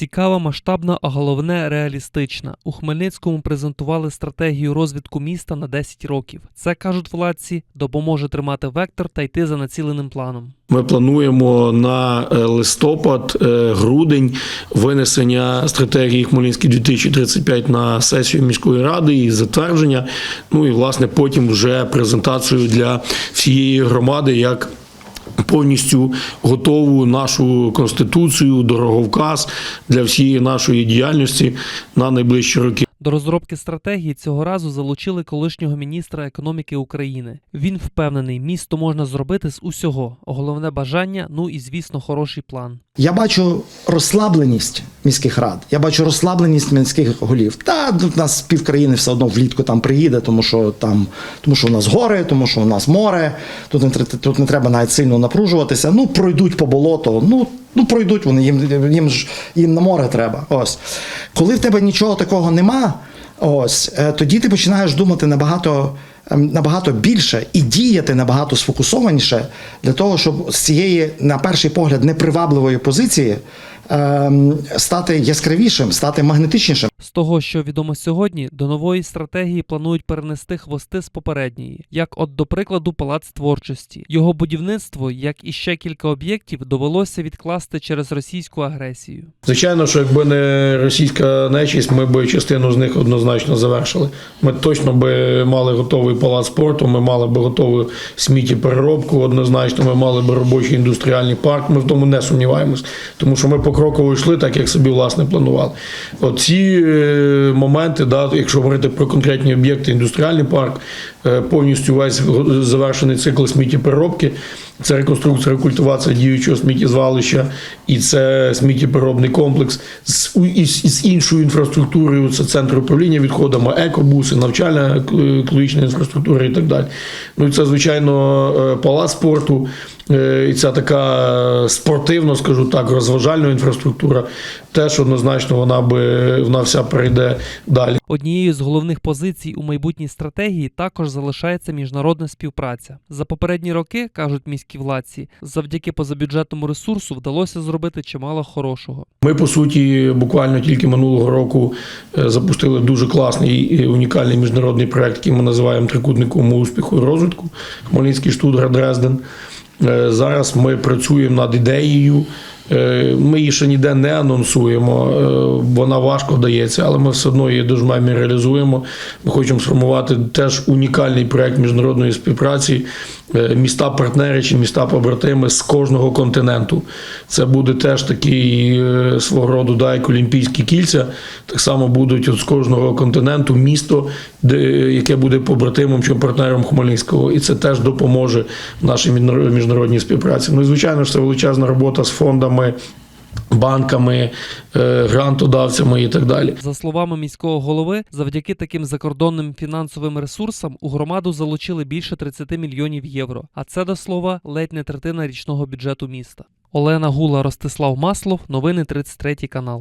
Цікава, масштабна, а головне реалістична. У Хмельницькому презентували стратегію розвитку міста на 10 років. Це кажуть владці, допоможе тримати вектор та йти за націленим планом. Ми плануємо на е, листопад, е, грудень винесення стратегії Хмельницький 2035 на сесію міської ради і затвердження. Ну і власне потім вже презентацію для всієї громади як. Повністю готову нашу конституцію, дороговказ для всієї нашої діяльності на найближчі роки. До розробки стратегії цього разу залучили колишнього міністра економіки України. Він впевнений, місто можна зробити з усього. Головне бажання, ну і звісно, хороший план. Я бачу розслабленість міських рад. Я бачу розслабленість міських голів. Та ну, в нас пів країни все одно влітку там приїде, тому що там, тому що у нас гори, тому що у нас море. Тут не тут не треба навіть сильно напружуватися. Ну пройдуть по болоту. Ну. Ну, пройдуть вони, їм, їм ж їм на море треба. Ось. Коли в тебе нічого такого нема, ось, е, тоді ти починаєш думати набагато, ем, набагато більше і діяти набагато сфокусованіше для того, щоб з цієї, на перший погляд, непривабливої позиції ем, стати яскравішим, стати магнетичнішим. З того, що відомо сьогодні, до нової стратегії планують перенести хвости з попередньої, як от до прикладу Палац творчості. Його будівництво, як і ще кілька об'єктів, довелося відкласти через російську агресію. Звичайно, що якби не російська нечість, ми б частину з них однозначно завершили. Ми точно би мали готовий палац спорту, ми мали б готову сміттєпереробку, однозначно, ми мали б робочий індустріальний парк. Ми в тому не сумніваємось, тому що ми покроково йшли так, як собі власне планували. Оці моменти, да, якщо говорити про конкретні об'єкти, індустріальний парк, е, повністю весь завершений цикл сміттєпереробки. Це реконструкція, рекультивація діючого сміттєзвалища, і це сміттєпереробний комплекс з, із іншою інфраструктурою. Це центр управління відходами, екобуси, навчальна е, екологічна інфраструктура і так далі. Ну і це, звичайно, е, палац спорту, е, і ця така спортивно, скажу так, розважальна інфраструктура. Теж однозначно вона би вона вся перейде далі. Однією з головних позицій у майбутній стратегії також залишається міжнародна співпраця. За попередні роки, кажуть міські владці, завдяки позабюджетному ресурсу вдалося зробити чимало хорошого. Ми, по суті, буквально тільки минулого року е, запустили дуже класний і унікальний міжнародний проект, який ми називаємо трикутником успіху і розвитку Хмельницький Штутгар Дрезден. Е, Зараз ми працюємо над ідеєю. Е, Ми її ще ніде не анонсуємо, е, вона важко вдається, але ми все одно її дуже мамі реалізуємо. Ми хочемо сформувати теж унікальний проект міжнародної співпраці, е, міста-партнери чи міста-побратими з кожного континенту. Це буде теж такий е, свого роду дайк олімпійські кільця. Так само будуть от з кожного континенту місто, де, яке буде побратимом чи партнером Хмельницького, і це теж допоможе нашій міжнарод- міжнародній співпраці. Ну і звичайно ж це величезна робота з фондами. Банками, е, грантодавцями і так далі. За словами міського голови, завдяки таким закордонним фінансовим ресурсам у громаду залучили більше 30 мільйонів євро. А це до слова ледь не третина річного бюджету міста. Олена Гула, Ростислав Маслов. Новини 33 канал.